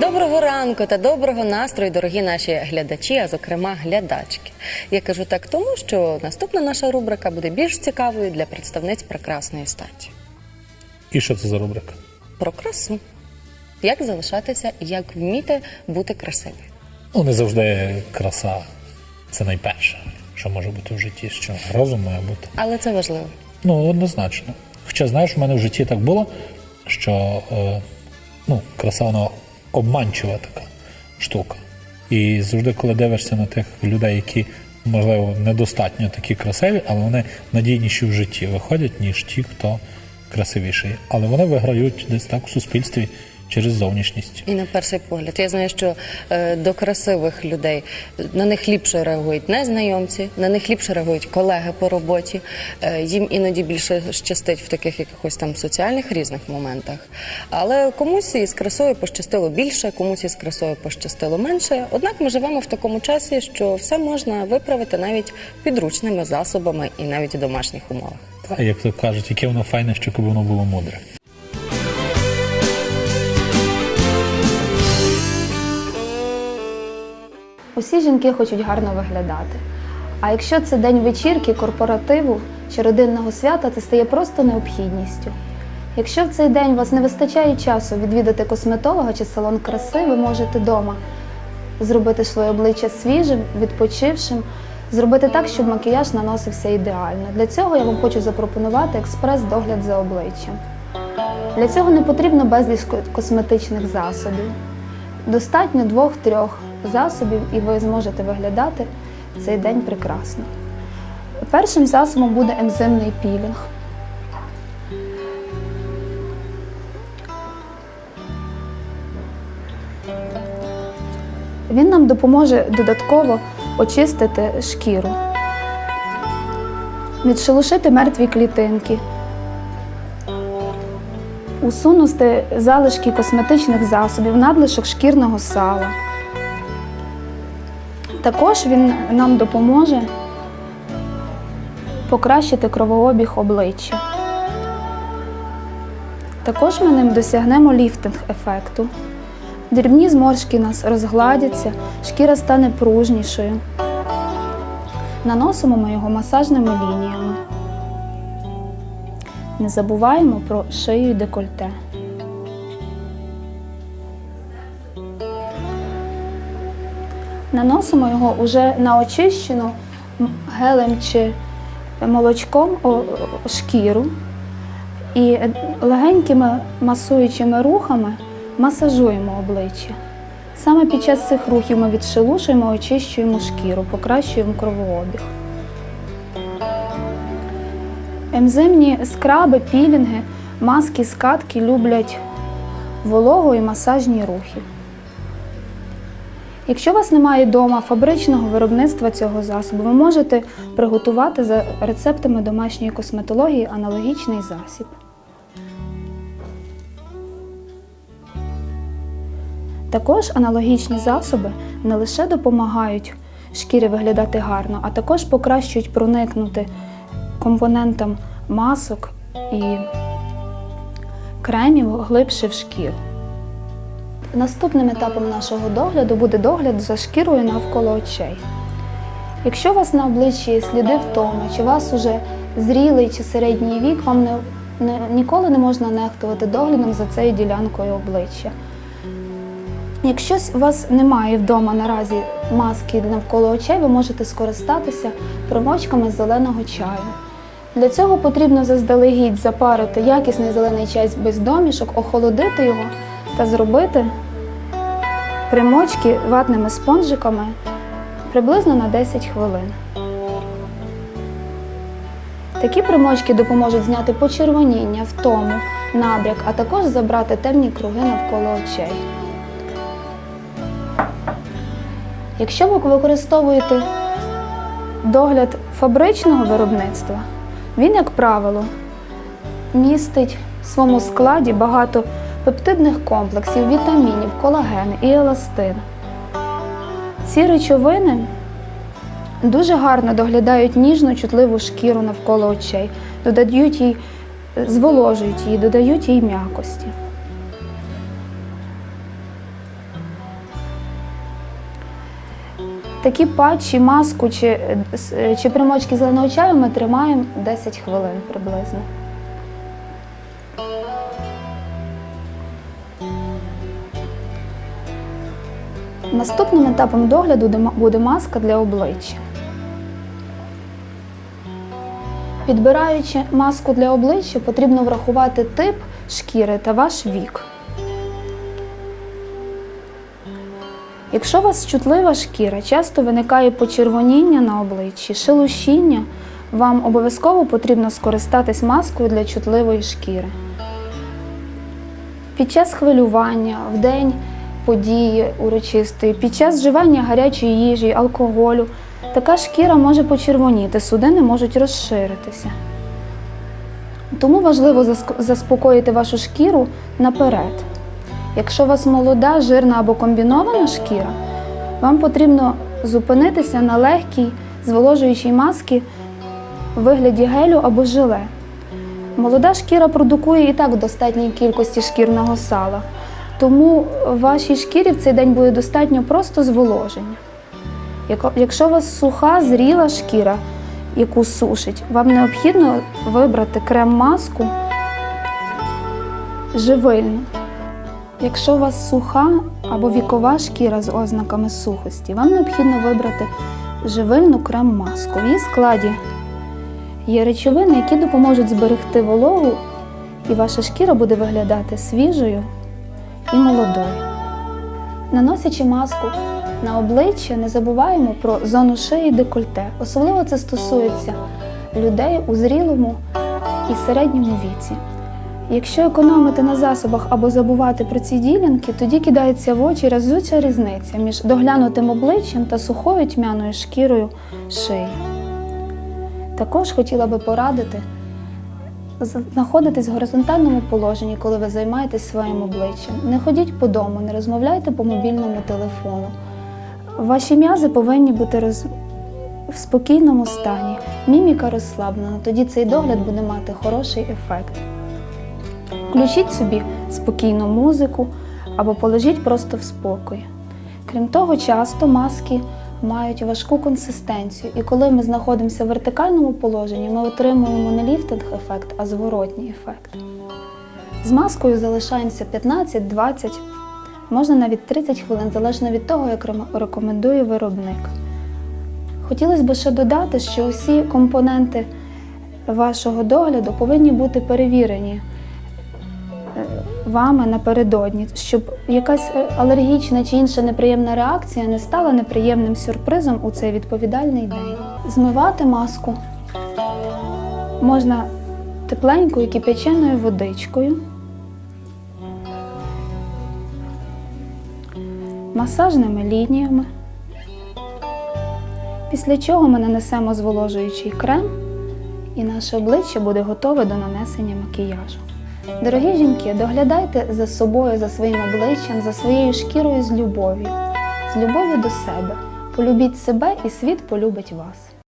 Доброго ранку та доброго настрою, дорогі наші глядачі, а зокрема глядачки. Я кажу так тому, що наступна наша рубрика буде більш цікавою для представниць прекрасної статі. І що це за рубрика? Про красу. Як залишатися, і як вміти бути красивою. Ну, не завжди краса це найперше, що може бути в житті, що розум має бути. Але це важливо. Ну, однозначно. Хоча, знаєш, у мене в житті так було, що е, ну, краса вона обманчива така штука. І завжди, коли дивишся на тих людей, які, можливо, недостатньо такі красиві, але вони надійніші в житті виходять, ніж ті, хто красивіший. Але вони виграють десь так в суспільстві через зовнішність. І на перший погляд, я знаю, що е, до красивих людей на них ліпше реагують незнайомці, на них ліпше реагують колеги по роботі. Е, їм іноді більше щастить в таких якихось там соціальних різних моментах. Але комусь із красою пощастило більше, комусь із красою пощастило менше. Однак ми живемо в такому часі, що все можна виправити навіть підручними засобами і навіть у домашніх умовах. Та, як то кажуть, яке воно файне, щоб воно було мудре. Усі жінки хочуть гарно виглядати. А якщо це день вечірки, корпоративу чи родинного свята, це стає просто необхідністю. Якщо в цей день у вас не вистачає часу відвідати косметолога чи салон краси, ви можете вдома зробити своє обличчя свіжим, відпочившим, зробити так, щоб макіяж наносився ідеально. Для цього я вам хочу запропонувати експрес-догляд за обличчям. Для цього не потрібно безліч косметичних засобів. Достатньо двох-трьох засобів, і ви зможете виглядати цей день прекрасно. Першим засобом буде ензимний пілінг. Він нам допоможе додатково очистити шкіру, відшелушити мертві клітинки, усунути залишки косметичних засобів, надлишок шкірного сала. Також він нам допоможе покращити кровообіг обличчя. Також ми ним досягнемо ліфтинг ефекту. Дрібні зморшки нас розгладяться, шкіра стане пружнішою. Наносимо ми його масажними лініями. Не забуваємо про шию і декольте. Наносимо його уже на очищену гелем чи молочком шкіру і легенькими масуючими рухами масажуємо обличчя. Саме під час цих рухів ми відшелушуємо, очищуємо шкіру, покращуємо кровообіг. Ензимні скраби, пілінги, маски, скатки люблять вологу і масажні рухи. Якщо у вас немає вдома фабричного виробництва цього засобу, ви можете приготувати за рецептами домашньої косметології аналогічний засіб. Також аналогічні засоби не лише допомагають шкірі виглядати гарно, а також покращують проникнути компонентам масок і кремів глибше в шкіру. Наступним етапом нашого догляду буде догляд за шкірою навколо очей. Якщо у вас на обличчі сліди втоми, чи у вас уже зрілий чи середній вік, вам не, не, ніколи не можна нехтувати доглядом за цією ділянкою обличчя. Якщо у вас немає вдома наразі маски навколо очей, ви можете скористатися примочками з зеленого чаю. Для цього потрібно заздалегідь запарити якісний зелений чай без домішок, охолодити його та зробити примочки ватними спонжиками приблизно на 10 хвилин. Такі примочки допоможуть зняти почервоніння, втому, набряк, а також забрати темні круги навколо очей. Якщо ви використовуєте догляд фабричного виробництва, він, як правило, містить в своєму складі багато пептидних комплексів, вітамінів, колаген і еластин. Ці речовини дуже гарно доглядають ніжну чутливу шкіру навколо очей, додають їй, зволожують її, додають їй м'якості. Такі патчі, маску чи, е, е, чи примочки зеленого чаю ми тримаємо 10 хвилин приблизно. Наступним етапом догляду буде маска для обличчя. Підбираючи маску для обличчя, потрібно врахувати тип шкіри та ваш вік. Якщо у вас чутлива шкіра, часто виникає почервоніння на обличчі, шелушіння, вам обов'язково потрібно скористатись маскою для чутливої шкіри. Під час хвилювання, в день події урочистої, під час вживання гарячої їжі, алкоголю, така шкіра може почервоніти, судини можуть розширитися. Тому важливо заспокоїти вашу шкіру наперед. Якщо у вас молода, жирна або комбінована шкіра, вам потрібно зупинитися на легкій зволожуючій маски в вигляді гелю або желе. Молода шкіра продукує і так в достатній кількості шкірного сала, тому вашій шкірі в цей день буде достатньо просто зволоження. Якщо у вас суха, зріла шкіра, яку сушить, вам необхідно вибрати крем-маску живильну. Якщо у вас суха або вікова шкіра з ознаками сухості, вам необхідно вибрати живильну крем-маску. В її складі є речовини, які допоможуть зберегти вологу, і ваша шкіра буде виглядати свіжою і молодою. Наносячи маску на обличчя, не забуваємо про зону шиї і декольте. Особливо це стосується людей у зрілому і середньому віці. Якщо економити на засобах або забувати про ці ділянки, тоді кидається в очі разюча різниця між доглянутим обличчям та сухою тьмяною шкірою шиї. Також хотіла би порадити знаходитись в горизонтальному положенні, коли ви займаєтесь своїм обличчям. Не ходіть по дому, не розмовляйте по мобільному телефону. Ваші м'язи повинні бути роз... в спокійному стані, міміка розслаблена, тоді цей догляд буде мати хороший ефект. Включіть собі спокійну музику або положіть просто в спокій. Крім того, часто маски мають важку консистенцію, і коли ми знаходимося в вертикальному положенні, ми отримуємо не ліфтинг-ефект, а зворотній ефект. З маскою залишаємося 15-20, можна навіть 30 хвилин, залежно від того, як рекомендує виробник. Хотілося б ще додати, що усі компоненти вашого догляду повинні бути перевірені вами напередодні, щоб якась е, алергічна чи інша неприємна реакція не стала неприємним сюрпризом у цей відповідальний день. Змивати маску можна тепленькою кип'яченою водичкою, масажними лініями. Після чого ми нанесемо зволожуючий крем, і наше обличчя буде готове до нанесення макіяжу. Дорогі жінки, доглядайте за собою, за своїм обличчям, за своєю шкірою з любов'ю, з любов'ю до себе. Полюбіть себе і світ полюбить вас.